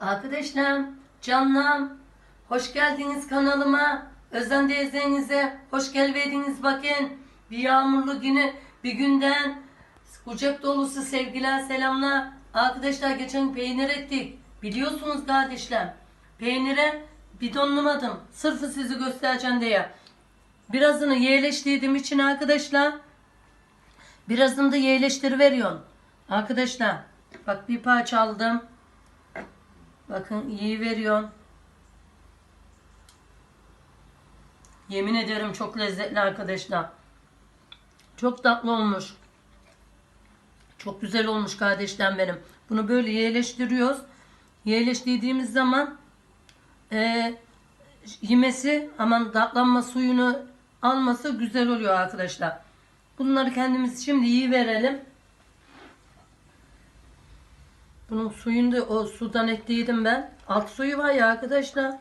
Arkadaşlar, canlarım, hoş geldiniz kanalıma. Özlem teyzenize hoş geldiniz bakın. Bir yağmurlu günü, bir günden kucak dolusu sevgiler, selamlar. Arkadaşlar geçen peynir ettik. Biliyorsunuz kardeşler, peynire bidonlamadım. Sırfı sizi göstereceğim diye. Birazını yerleştirdiğim için arkadaşlar, birazını da yerleştiriveriyorum. Arkadaşlar, bak bir parça aldım. Bakın iyi veriyorum. Yemin ederim çok lezzetli arkadaşlar. Çok tatlı olmuş. Çok güzel olmuş kardeşlerim benim. Bunu böyle yerleştiriyoruz. Yerleştirdiğimiz zaman e, yemesi aman tatlanma suyunu alması güzel oluyor arkadaşlar. Bunları kendimiz şimdi iyi verelim. Bunun suyunu o sudan ekleydim ben. Alt suyu var ya arkadaşlar.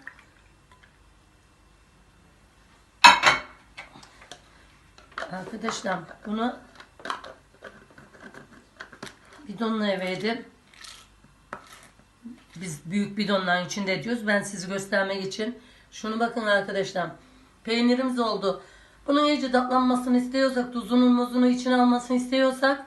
Arkadaşlar bunu bidonla verdim. Biz büyük bidonların içinde diyoruz. Ben sizi göstermek için. Şunu bakın arkadaşlar. Peynirimiz oldu. Bunun iyice tatlanmasını istiyorsak, tuzunu muzunu içine almasını istiyorsak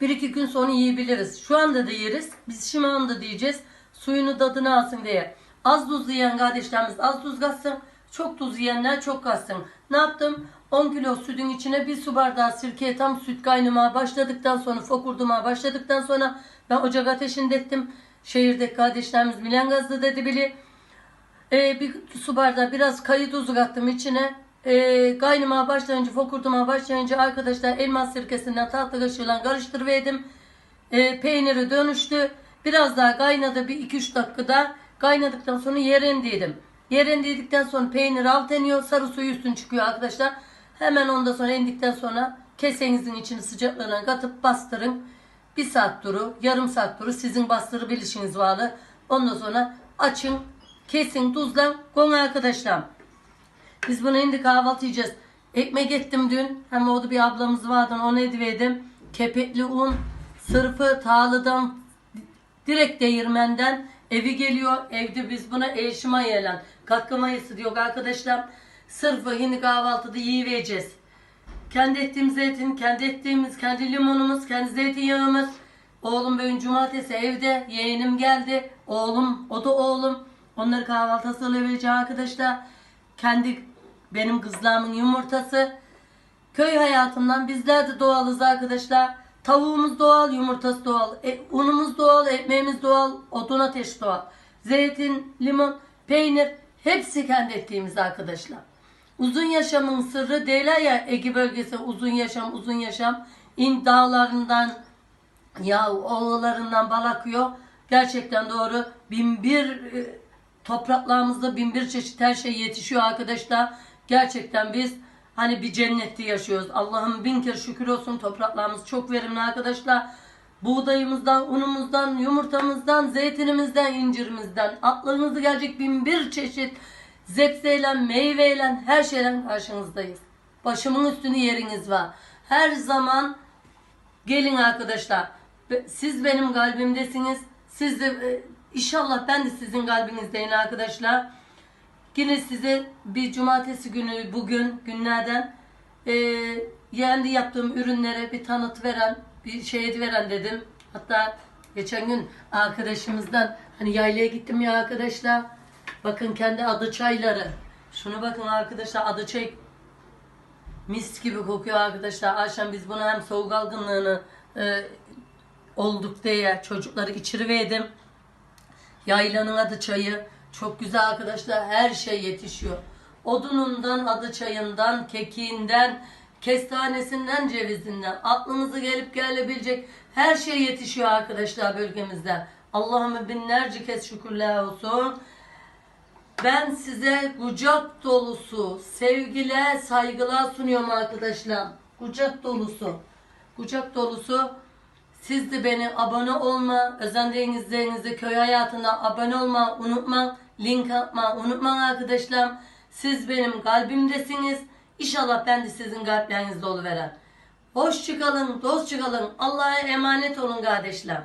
bir iki gün sonra yiyebiliriz. Şu anda da yeriz. Biz şimdi anda diyeceğiz. Suyunu tadını alsın diye. Az tuz yiyen kardeşlerimiz az tuz katsın. Çok tuz yiyenler çok katsın. Ne yaptım? 10 kilo sütün içine bir su bardağı sirkeye tam süt kaynamaya başladıktan sonra fokurdumaya başladıktan sonra ben ocak ateşinde ettim. Şehirdeki kardeşlerimiz bilen gazlı dedi bili. Ee, bir su bardağı biraz kayı tuzu kattım içine. Ee, kaynamaya başlayınca, fokurdumaya başlayınca arkadaşlar elma sirkesinden tatlı kaşığıyla karıştırıverdim. Ee, peyniri dönüştü. Biraz daha kaynadı bir 2-3 dakikada. Kaynadıktan sonra yerindeydim. Yerindedikten sonra peynir alt eniyor. Sarı suyu üstün çıkıyor arkadaşlar. Hemen ondan sonra indikten sonra kesenizin içini sıcaklığına katıp bastırın. Bir saat duru, yarım saat duru sizin bastırabilişiniz bağlı. Ondan sonra açın, kesin, tuzla, koyun arkadaşlar. Biz bunu indi kahvaltı yiyeceğiz. Ekmek ettim dün. Hem orada bir ablamız vardı onu ediverdim. Kepekli un, sırfı tağlıdan direkt değirmenden evi geliyor. Evde biz buna eşim ayılan katkı mayısı diyor arkadaşlar. Sırfı hindi kahvaltıda yiyeceğiz. Kendi ettiğimiz zeytin, kendi ettiğimiz, kendi limonumuz, kendi zeytinyağımız. Oğlum bugün cumartesi evde, yeğenim geldi. Oğlum, o da oğlum. Onları kahvaltı hazırlayabileceğim arkadaşlar. Kendi benim kızlarımın yumurtası. Köy hayatından bizler de doğalız arkadaşlar. Tavuğumuz doğal, yumurtası doğal, e, unumuz doğal, ekmeğimiz doğal, odun ateş doğal. Zeytin, limon, peynir hepsi kendi ettiğimiz arkadaşlar. Uzun yaşamın sırrı değiller ya Ege bölgesi uzun yaşam, uzun yaşam. İn dağlarından, ya ovalarından bal akıyor. Gerçekten doğru. Bin bir e, topraklarımızda bin bir çeşit her şey yetişiyor arkadaşlar. Gerçekten biz hani bir cennette yaşıyoruz. Allah'ım bin kere şükür olsun topraklarımız çok verimli arkadaşlar. Buğdayımızdan, unumuzdan, yumurtamızdan, zeytinimizden, incirimizden, aklınızı gelecek bin bir çeşit zepseyle, meyveyle her şeyden karşınızdayız. Başımın üstünü yeriniz var. Her zaman gelin arkadaşlar. Siz benim kalbimdesiniz. Siz de e, inşallah ben de sizin kalbinizdeyim arkadaşlar. Yine size bir cumartesi günü bugün günlerden e, yendi yaptığım ürünlere bir tanıt veren, bir şey veren dedim. Hatta geçen gün arkadaşımızdan hani yaylaya gittim ya arkadaşlar. Bakın kendi adı çayları. Şunu bakın arkadaşlar adı çay mis gibi kokuyor arkadaşlar. Akşam biz buna hem soğuk algınlığını e, olduk diye çocukları içiriverdim. Yaylanın adı çayı. Çok güzel arkadaşlar. Her şey yetişiyor. Odunundan, adı çayından, kekiğinden, kestanesinden, cevizinden. Aklınıza gelip gelebilecek her şey yetişiyor arkadaşlar bölgemizde. Allah'ıma binlerce kez şükürler olsun. Ben size kucak dolusu sevgiler, saygılar sunuyorum arkadaşlar. Kucak dolusu. Kucak dolusu. Siz de beni abone olma, özendiğinizde köy hayatına abone olma, unutma, link atma, unutma arkadaşlar. Siz benim kalbimdesiniz. İnşallah ben de sizin kalplerinizde oluveren. Hoş çıkalın, dost. Allah'a emanet olun kardeşler.